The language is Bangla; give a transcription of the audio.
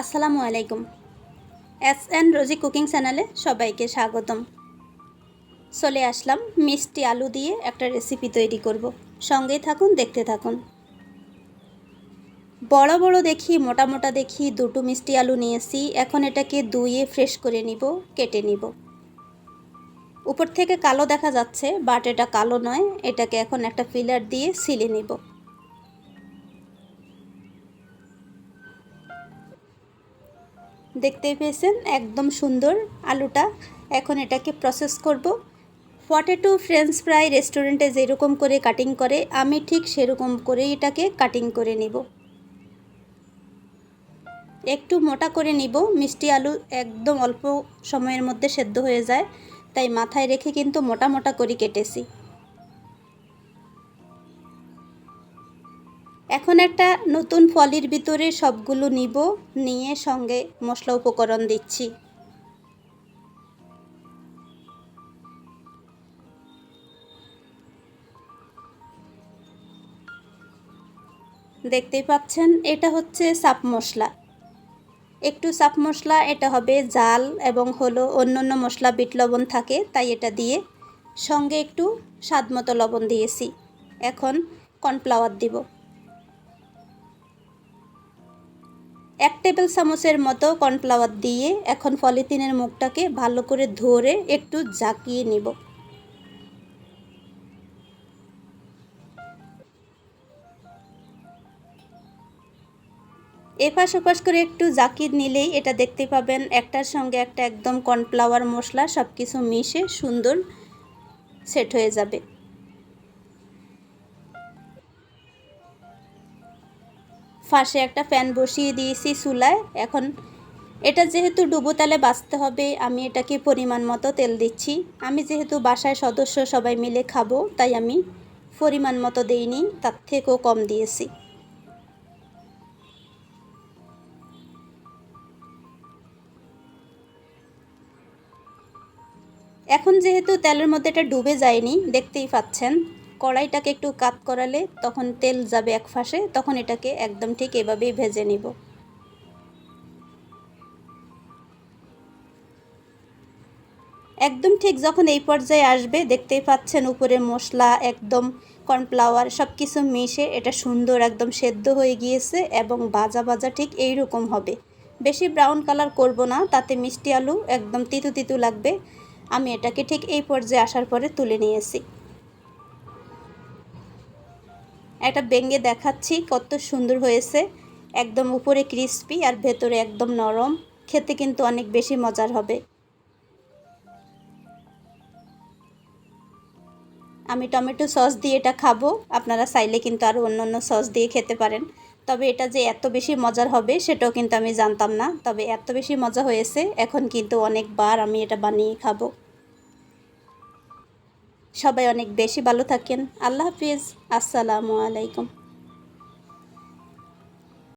আসসালামু আলাইকুম। এস এন রোজি কুকিং চ্যানেলে সবাইকে স্বাগতম। চলে আসলাম মিষ্টি আলু দিয়ে একটা রেসিপি তৈরি করব। সঙ্গেই থাকুন, দেখতে থাকুন। বড় বড় দেখি, মোটা মোটা দেখি, দুটো মিষ্টি আলু নিয়েছি। এখন এটাকে ধুয়ে ফ্রেশ করে নিব, কেটে নিব। উপর থেকে কালো দেখা যাচ্ছে, বাট এটা কালো নয়। এটাকে এখন একটা ফিলার দিয়ে সিলে নিব। দেখতেই পেয়েছেন, একদম সুন্দর আলুটা। এখন এটাকে প্রসেস করব। পটেটো ফ্রেঞ্চ ফ্রাই রেস্টুরেন্টে যেরকম করে কাটিং করে, আমি ঠিক সেরকম করে এটাকে কাটিং করে নিব। একটু মোটা করে নিব, মিষ্টি আলু একদম অল্প সময়ের মধ্যে সেদ্ধ হয়ে যায়, তাই মাথায় রেখে কিন্তু মোটা মোটা করে কেটেছি। এখন একটা নতুন ফলির ভিতরে সবগুলো নিব, নিয়ে সঙ্গে মশলা উপকরণ দিচ্ছি। দেখতেই পাচ্ছেন, এটা হচ্ছে সাপ মশলা। একটু সাপ মশলা, এটা হবে জাল এবং হলো অন্য অন্য মশলা, বিট লবণ থাকে, তাই এটা দিয়ে সঙ্গে একটু স্বাদ মতো লবণ দিয়েছি। এখন কর্নফ্লাওয়ার দিব। এক টেবিল চামচের মতো কর্নফ্লাওয়ার দিয়ে এখন পলিথিনের মুখটাকে ভালো করে ধরে একটু জাকিয়ে নিব। এপাশ ওপাশ করে একটু জাকিয়ে নিলেই এটা দেখতে পাবেন একটার সঙ্গে একটা একদম কর্নফ্লাওয়ার মশলা সব কিছু মিশে সুন্দর সেট হয়ে যাবে। ফাঁসে একটা ফ্যান বসিয়ে দিয়েছি চুলায়। এখন এটা যেহেতু ডুবো তেলে বাঁচতে হবে, আমি এটাকে পরিমাণ মতো তেল দিচ্ছি। আমি যেহেতু বাসায় সদস্য, সবাই মিলে খাব, তাই আমি পরিমাণ মতো দিইনি, তার থেকেও কম দিয়েছি। এখন যেহেতু তেলের মধ্যে এটা ডুবে যায়নি, দেখতেই পাচ্ছেন। কড়াইটাকে একটু কাত করালে তখন তেল যাবে এক ফাঁসে, তখন এটাকে একদম ঠিক এভাবেই ভেজে নিব। একদম ঠিক যখন এই পর্যায়ে আসবে, দেখতেই পাচ্ছেন উপরে মশলা, একদম কর্নফ্লাওয়ার সব কিছু মিশে এটা সুন্দর একদম সেদ্ধ হয়ে গিয়েছে এবং বাজা বাজা ঠিক এই রকম হবে। বেশি ব্রাউন কালার করব না, তাতে মিষ্টি আলু একদম তিতু তিতু লাগবে। আমি এটাকে ঠিক এই পর্যায়ে আসার পরে তুলে নিয়েছি। একটা বেঙ্গে দেখাচ্ছি, কত সুন্দর হয়েছে। একদম উপরে ক্রিস্পি আর ভেতরে একদম নরম। খেতে কিন্তু অনেক বেশি মজার হবে। আমি টমেটো সস দিয়ে এটা খাব। আপনারা চাইলে কিন্তু আরও অন্য অন্য সস দিয়ে খেতে পারেন। তবে এটা যে এত বেশি মজার হবে সেটাও কিন্তু আমি জানতাম না। তবে এত বেশি মজা হয়েছে, এখন কিন্তু অনেকবার আমি এটা বানিয়ে খাব। সবাই অনেক বেশি ভালো থাকেন। আল্লাহ হাফিজ। আসসালামু আলাইকুম।